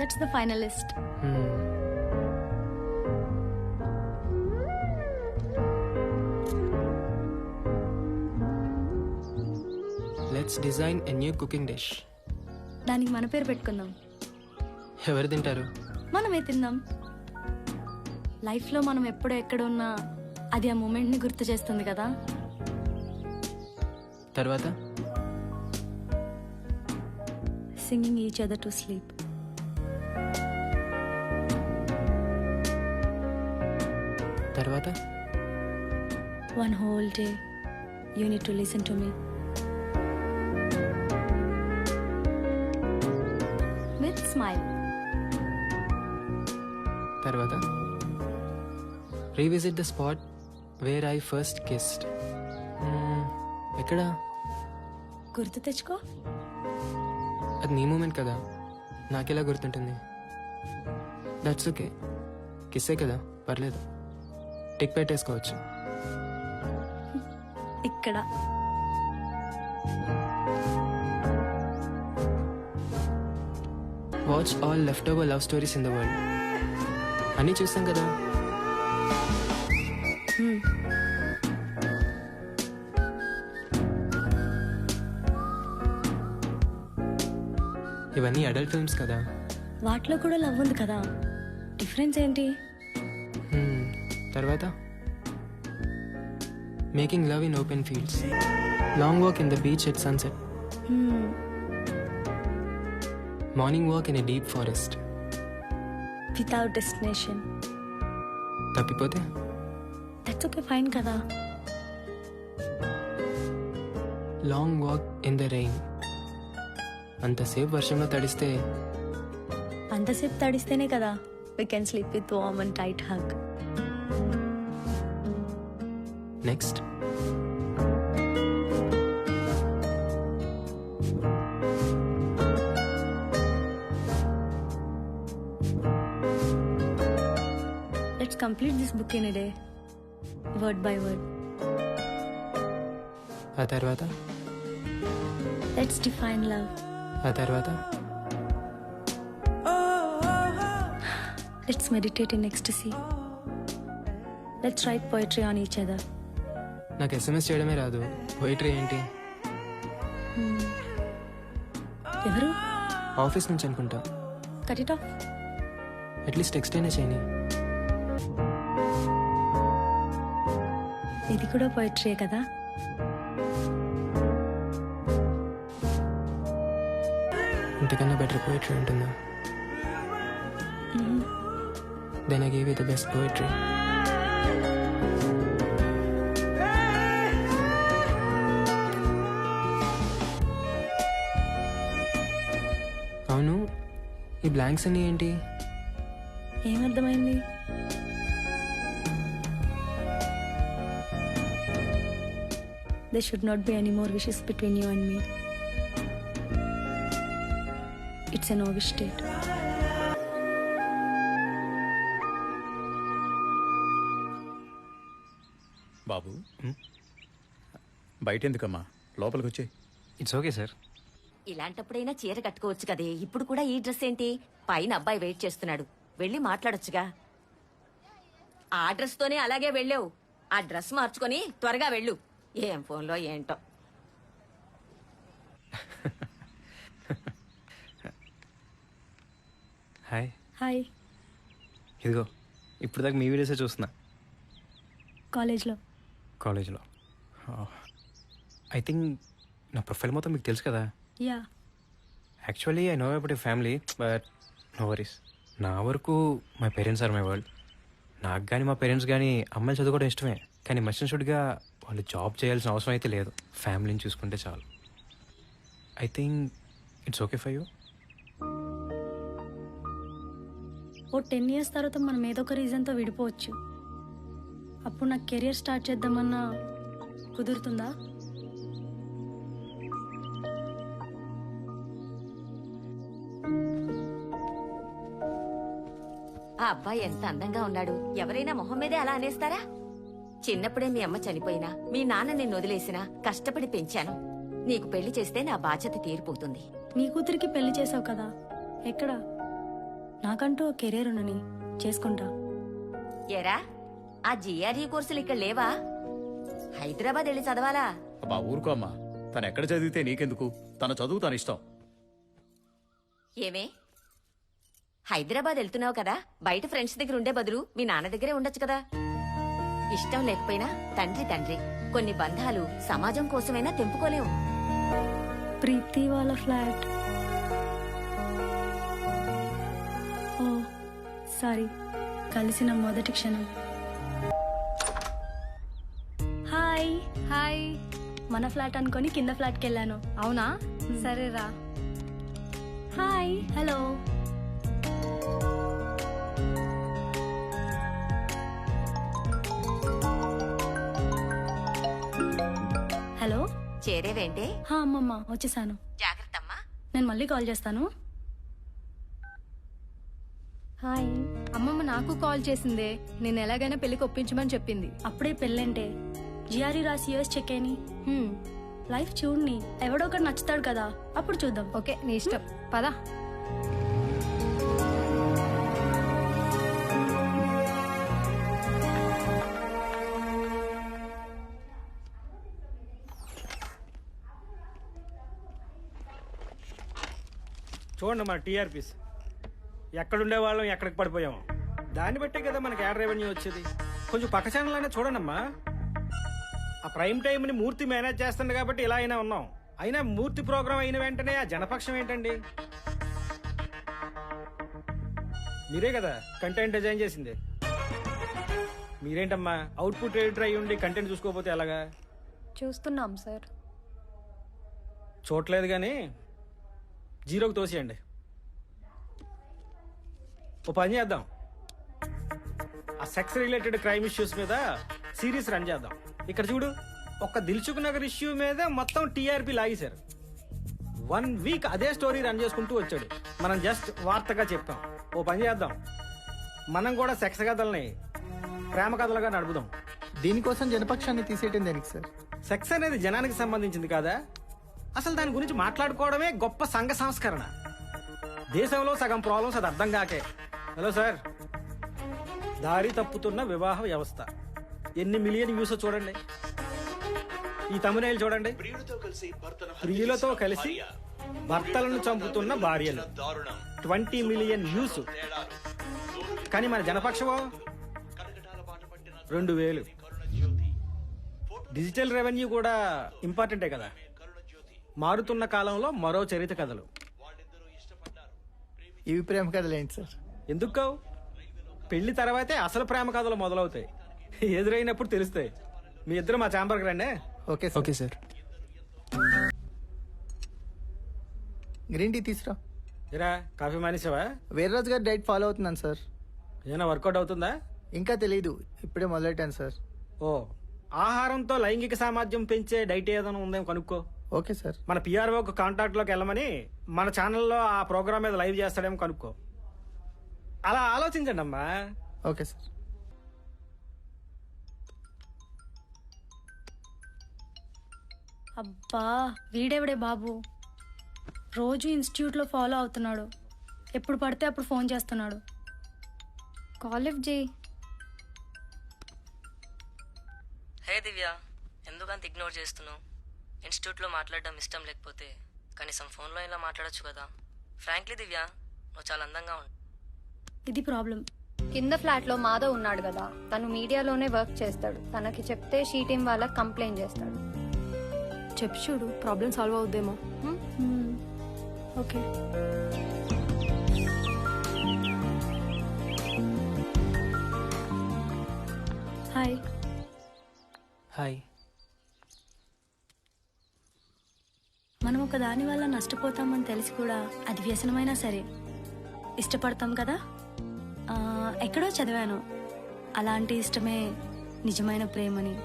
That's the finalist let's design a new cooking dish దానికి మన పేరు పెట్టుకుందాం. ఎవరు తింటారు? మనమే తిందాం. లైఫ్లో మనం ఎప్పుడు ఎక్కడ ఉన్నా అది ఆ మూమెంట్ని గుర్తు చేస్తుంది కదా. తర్వాత? Singing each other to sleep తర్వాత? One whole day you need to listen to me with smile తర్వాత? Revisit the spot where I first kissed Hmm, ఎక్కడ? గుర్తు తెచ్చుకో. అది నీ మూమెంట్ కదా. నాకెలా గుర్తుంటుంది? దట్స్ ఓకే కిస్సే కదా. పర్లేదు. టిక్ పెట్టేసుకోవచ్చు ఇక్కడ. Watch all left over love stories in the world అన్నీ చూస్తాం కదా. ఇవన్నీ అడల్ట్ ఫిల్మ్స్ కదా. వాటిలో కూడా లవ్ ఉంది కదా. డిఫరెన్స్ ఏంటి? తర్వాత? Making love in open fields long walk in the beach at sunset. Morning walk in a deep forest without destination తప్పిపోతే? That's okay fine కదా. Long walk in the rain అంతసేపు వర్షంలో తడిస్తే? అంతసేపు తడిస్తేనే కదా. We can sleep with warm and tight hug next let's complete this book in day word by word ఆ తర్వాత? Let's define love ఆ తర్వాత? Let's meditate in ecstasy let's write poetry on each other నాకు SMS చేయడమే రాదు. Poetry ఏంటి? ఎవరు? Office నుంచి అనుకుంటా. Cut it off at least text అయినా చేయని ఇది కూడా పోయిటరీయే కదా? ఇంతకన్నా బెటర్ పోయిటరీ ఉంటుందా? Then I gave the best poetry ఈ బ్లాంక్స్ అన్నీ ఏంటి? ఏమర్థమైంది they should not be any more wishes between you and me it's a no wish state బాబు బయట ఎందుకమ్మా లోపలికి వచ్చే ఇట్స్ ఓకే సార్ ఇలాంటప్పుడైనా చీర కట్టుకోవచ్చు కదే. ఇప్పుడు కూడా ఈ డ్రెస్ ఏంటి? పైన అబ్బాయి వెయిట్ చేస్తున్నాడు. వెళ్ళి మాట్లాడొచ్చుగా. ఆ డ్రెస్ తోనే అలాగే వెళ్ళావు. ఆ డ్రెస్ మార్చుకొని త్వరగా వెళ్ళు. ఏం ఫోన్లో ఏంటో. హాయ్. హాయ్. ఇదిగో ఇప్పుడు దాకా మీ వీడియోసే చూస్తున్నా. కాలేజ్లో. కాలేజ్లో. ఐ థింక్ నా ప్రొఫైల్ మొత్తం మీకు తెలుసు కదా. Yeah. Actually I know about a family but no worries నా వరకు my parents are my world నాకు కానీ మా పేరెంట్స్ కానీ అమ్మాయిలు చదువుకోవడం ఇష్టమే. కానీ మస్ట్ షుడ్గా వాళ్ళు జాబ్ చేయాల్సిన అవసరం అయితే లేదు. ఫ్యామిలీని చూసుకుంటే చాలు. I think it's okay for you oh ten years తర్వాత మనం ఏదో ఒక రీజన్తో విడిపోవచ్చు. అప్పుడు నాకు కెరియర్ స్టార్ట్ చేద్దామన్నా కుదురుతుందా? అబ్బాయి ఎంత అందంగా ఉన్నాడు. ఎవరైనా మొహం మీదే అలా అనేస్తారా? చిన్నప్పుడే మీ అమ్మ చనిపోయినా మీ నాన్న నిన్ను వదిలేసినా కష్టపడి పెంచాను. నీకు పెళ్ళి చేస్తే నా బాధ్యత తీరిపోతుంది. నీ కూతురికి పెళ్ళి చేసావు కదా? ఎక్కడ? నాకంటూ కెరీర్ ఉన్నని చేసుకుంటా. ఏరా ఆ జిఆర్ఈ కోర్సులు ఇక్కడ లేవా? హైదరాబాద్ వెళ్ళి చదవాలా? అబ్బా ఊరుకో అమ్మా. తను ఎక్కడ చదివితే నీకెందుకు? తన చదువు తన ఇష్టం. ఏమే? హైదరాబాద్ వెళ్తున్నావు కదా బయట ఫ్రెండ్స్ దగ్గర ఉండే బదులు మీ నాన్న దగ్గరే ఉండొచ్చు కదా. ఇష్టం లేకపోయినా తండ్రి తండ్రి కొన్ని బంధాలు సమాజం కోసమైనా తెంపుకోలేవు. ప్రీతి వాళ్ళ ఫ్లాట్. ఓ సారీ కలిసిన మొదటి క్షణం. హాయ్. హాయ్. మన ఫ్లాట్ అనుకొని కింద ఫ్లాట్కి వెళ్ళాను అవునా సరేరా. హాయ్. హలో. చేరేవేంటే హా అమ్మమ్మ వచ్చేసాను. జాగ్రత్త అమ్మా నేను మళ్ళీ కాల్ చేస్తాను. హాయ్. అమ్మమ్మ నాకు కాల్ చేసిందే. నేను ఎలాగైనా పెళ్ళికి ఒప్పించమని చెప్పింది. అప్పుడే పెళ్ళంటే. జిఆర్ఈ రాసి యూఎస్ చెక్ అని లైఫ్ చూడని. ఎవడో ఒకటి నచ్చుతాడు కదా. అప్పుడు చూద్దాం. ఓకే నీ ఇష్టం. పదా. చూడండి మన టీఆర్పీస్. ఎక్కడుండే వాళ్ళం ఎక్కడికి పడిపోయాము దాన్ని బట్టే కదా మనకి యాడ్ రెవెన్యూ వచ్చేది. కొంచెం పక్క ఛానల్ అయినా చూడండమ్మా. ఆ ప్రైమ్ టైంని మూర్తి మేనేజ్ చేస్తుంది కాబట్టి ఇలా అయినా ఉన్నాం. అయినా మూర్తి ప్రోగ్రామ్ అయిన వెంటనే ఆ జనపక్షం ఏంటండి? మీరే కదా కంటెంట్ డిజైన్ చేసింది. మీరేంటమ్మా? అవుట్పుట్ ఎడిటర్ అయ్యి ఉండి కంటెంట్ చూసుకోకపోతే ఎలాగా? చూస్తున్నాం సార్ చూడలేదు కానీ జీరోకి తోసేయండి. ఓ పని చేద్దాం. ఆ సెక్స్ రిలేటెడ్ క్రైమ్ ఇష్యూస్ మీద సిరీస్ రన్ చేద్దాం. ఇక్కడ చూడు ఒక్క దిల్చుక్ నగర్ ఇష్యూ మీద మొత్తం టీఆర్పీ లాగేశారు. వన్ వీక్ అదే స్టోరీ రన్ చేసుకుంటూ వచ్చాడు. మనం జస్ట్ వార్తగా చెప్పాం ఓ పని చేద్దాం. మనం కూడా సెక్స్ కథల్ని ప్రేమ కథలుగా నడుపుదాం. దీనికోసం జనపక్షాన్ని తీసేయటం దేనికి సార్? సెక్స్ అనేది జనానికి సంబంధించింది కాదా? అసలు దాని గురించి మాట్లాడుకోవడమే గొప్ప సంఘ సంస్కరణ. దేశంలో సగం ప్రాబ్లమ్స్ అది అర్థం కాకే. Hello sir. దారి తప్పుతున్న వివాహ వ్యవస్థ. ఎన్ని మిలియన్ వ్యూస్ చూడండి. ఈ తమిళ చూడండి. ప్రియులతో కలిసి భర్తలను చంపుతున్న భార్యలు. Twenty million views. కానీ మన జనపక్షమో? రెండు వేలు. డిజిటల్ రెవెన్యూ కూడా ఇంపార్టెంటే కదా. మారుతున్న కాలంలో మరో చరిత్ర కథలు. ఇవి ప్రేమ కథలు ఏంటి సార్? ఎందుకు కావు? పెళ్ళి తర్వాతే అసలు ప్రేమ కథలు మొదలవుతాయి. ఎదురైనప్పుడు తెలుస్తాయి. మీ ఇద్దరు మా ఛాంబర్కి రండి. Okay sir. Okay sir. Green tea తీసురా ఇరా కాఫీ మానేసావా? వీర్రాజు గారి డైట్ ఫాలో అవుతున్నాను సార్. ఏమైనా వర్కౌట్ అవుతుందా? ఇంకా తెలీదు. ఇప్పుడే మొదలెట్టాను సార్. ఓ ఆహారంతో లైంగిక సామర్థ్యం పెంచే డైట్ ఏదైనా ఉందేమో కనుక్కో. Okay sir. మన పిఆర్ఓకి కాంటాక్ట్లోకి వెళ్ళమని మన ఛానల్లో ఆ ప్రోగ్రామ్ మీద లైవ్ చేస్తాడేమో కనుక్కో. అలా ఆలోచించండి అమ్మా ఓకే సార్. అబ్బా వీడెవడే బాబు? రోజు ఇన్స్టిట్యూట్లో ఫాలో అవుతున్నాడు. ఎప్పుడు పడితే అప్పుడు ఫోన్ చేస్తున్నాడు. కాల్ లిఫ్ట్ చేయి. హే దివ్య ఎందుకంత ఇగ్నోర్ చేస్తున్నావు? ఇన్స్టిట్యూట్లో మాట్లాడడం ఇష్టం లేకపోతే కనీసం ఫోన్లో ఇలా మాట్లాడొచ్చు కదా. ఫ్రాంక్లీ దివ్య నువ్వు చాలా అందంగా ఉంటావు ఇది ప్రాబ్లం. కింద ఫ్లాట్లో మాధవ్ ఉన్నాడు కదా. తను మీడియాలోనే వర్క్ చేస్తాడు. తనకి చెప్తే షీ టీం వాళ్ళకి కంప్లైంట్ చేస్తాడు. చెప్పు చూడు ప్రాబ్లం సాల్వ్ అవుద్దేమో. ఓకే. హాయ్ హాయ్ మనం ఒక దాని వల్ల నష్టపోతామని తెలిసి కూడా అది వ్యసనమైనా సరే ఇష్టపడతాం కదా? ఎక్కడో చదివాను. అలాంటి ఇష్టమే నిజమైన ప్రేమని.